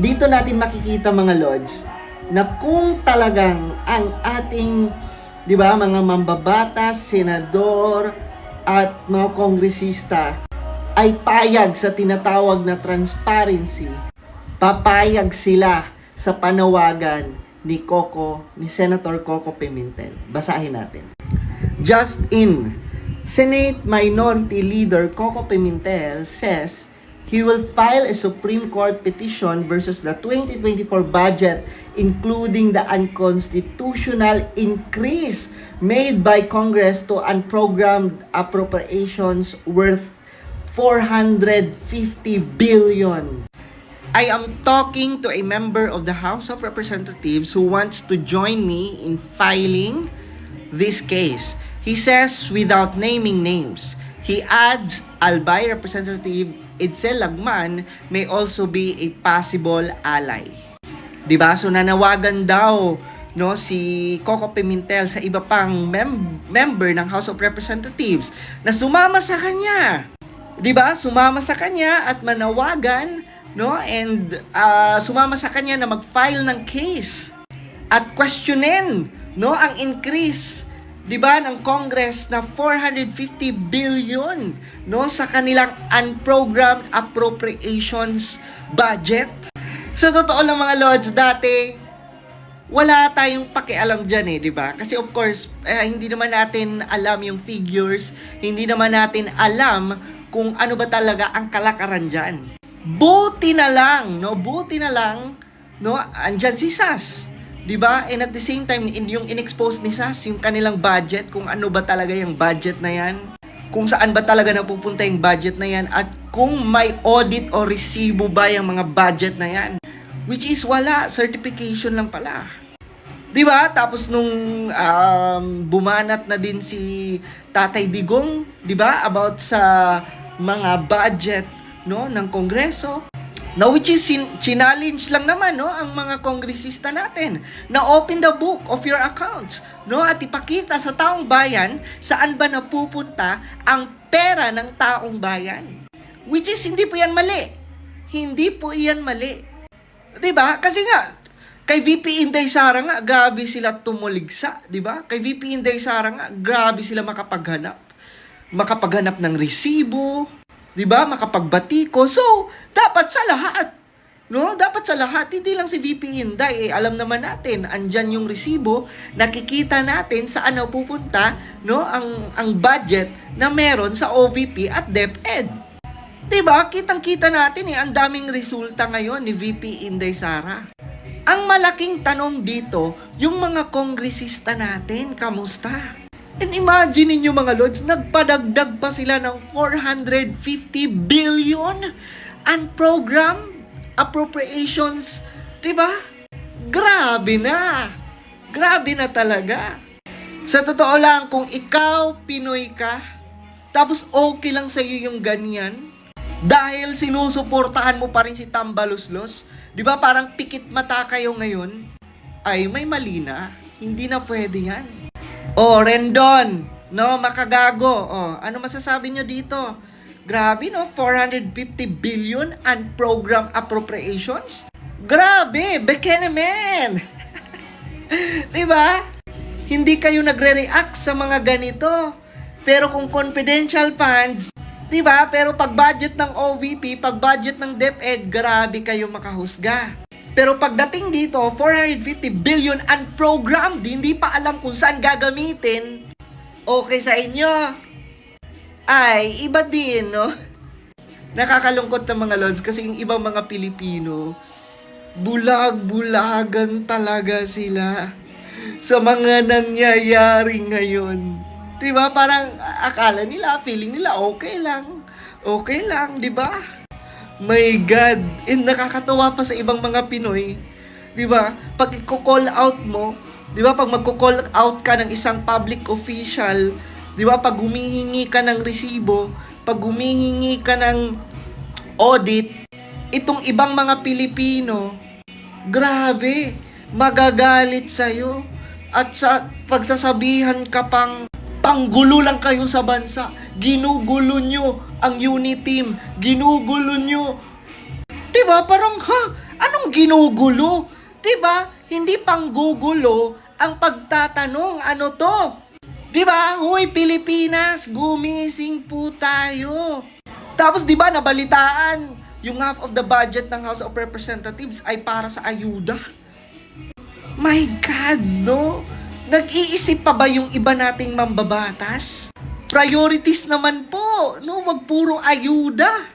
dito natin makikita mga lords na kung talagang ang ating 'di ba mga mambabatas, senador at mga kongresista ay payag sa tinatawag na transparency, papayag sila sa panawagan ni Coco, ni Senator Coco Pimentel. Basahin natin. Just in, Senate Minority Leader Coco Pimentel says he will file a Supreme Court petition versus the 2024 budget including the unconstitutional increase made by Congress to unprogrammed appropriations worth 450 billion. I am talking to a member of the House of Representatives who wants to join me in filing this case. He says without naming names. He adds Albay Representative Edsel Lagman may also be a possible ally. 'Di ba? So nanawagan daw no si Coco Pimentel sa iba pang mem- member ng House of Representatives na sumama sa kanya. 'Di ba? Sumama sa kanya at manawagan no and ah, sumama sa kanya na mag-file ng case at questionin no ang increase 'di ba ng Congress na 450 billion no sa kanilang unprogrammed appropriations budget. Sa totoo lang mga lords dati wala tayong pakialam diyan eh, 'di ba? Kasi of course, eh, hindi naman natin alam yung figures, hindi naman natin alam kung ano ba talaga ang kalakaran diyan. Buti na lang, no? Buti na lang, no? Andyan si SAS. 'Di ba? And at the same time, in, yung inexpose ni SAS, yung kanilang budget, kung ano ba talaga yung budget na yan, kung saan ba talaga napupunta yung budget na yan, at kung may audit o resibo ba yung mga budget na yan. Which is wala, certification lang pala. 'Di ba? Tapos nung um, bumanat na din si Tatay Digong, 'di ba? About sa mga budget no ng Kongreso. Now which is challenge lang naman no ang mga kongresista natin na open the book of your accounts no at ipakita sa taong bayan saan ba napupunta ang pera ng taong bayan. Which is hindi po yan mali. Hindi po iyan mali. 'Di ba? Kasi nga kay VP Inday Sara nga grabe sila tumuligsa, 'di ba? Kay VP Inday Sara nga grabe sila makapaghanap. Makapaghanap ng resibo, 'di ba? Makapagbatiko. So, dapat sa lahat. No, dapat sa lahat, hindi lang si VP Inday, eh, alam naman natin, andyan yung resibo, nakikita natin saan na pupunta, no, ang, ang budget na meron sa OVP at DepEd. Diba? Kitang-kita natin eh, ang daming resulta ngayon ni VP Inday Sara. Ang malaking tanong dito, yung mga kongresista natin, kamusta? And imagine niyo mga lords, nagpadagdag pa sila ng 450 billion unprogrammed appropriations. Diba? Grabe na. Grabe na talaga. Sa totoo lang, kung ikaw, Pinoy ka, tapos okay lang sa'yo yung ganyan, dahil sinusuportahan mo pa rin si Tambaluslos, di ba parang pikit mata kayo ngayon, ay may mali na. Hindi na pwede yan. Oh, Rendon, no, makagago. Oh, ano masasabi nyo dito? Grabe, no? 450 billion unprogrammed appropriations? Grabe, Bekenemen! di ba? Hindi kayo nagre-react sa mga ganito. Pero kung confidential funds, 'di ba? Pero pag budget ng OVP, pag budget ng DepEd, grabe kayo makahusga. Pero pagdating dito, 450 billion unprogrammed, hindi pa alam kung saan gagamitin. Okay sa inyo? Ay, iba din, no? Nakakalungkot ng mga lords kasi yung ibang mga Pilipino, bulag-bulagan talaga sila sa mga nangyayari ngayon. 'Di ba? Parang akala nila, feeling nila okay lang. Okay lang, 'di ba? My God, and nakakatawa pa sa ibang mga Pinoy. 'Di ba? Pag i-call out mo, 'di ba? Pag magko-call out ka ng isang public official, 'di ba? Pag humihingi ka ng resibo, pag humihingi ka ng audit, itong ibang mga Pilipino, grabe, magagalit sa'yo. At sa pagsasabihan ka pang panggulo lang kayo sa bansa, ginugulo nyo ang unity team, ginugulo nyo. Diba? Parang, ha? Anong ginugulo? 'Di ba? Hindi panggugulo ang pagtatanong ano to. 'Di ba? Hoy Pilipinas, gumising po tayo. Tapos 'di ba nabalitaan yung half of the budget ng House of Representatives ay para sa ayuda. My God, no? Nag-iisip pa ba yung iba nating mambabatas? Priorities naman po, no? Wag puro ayuda.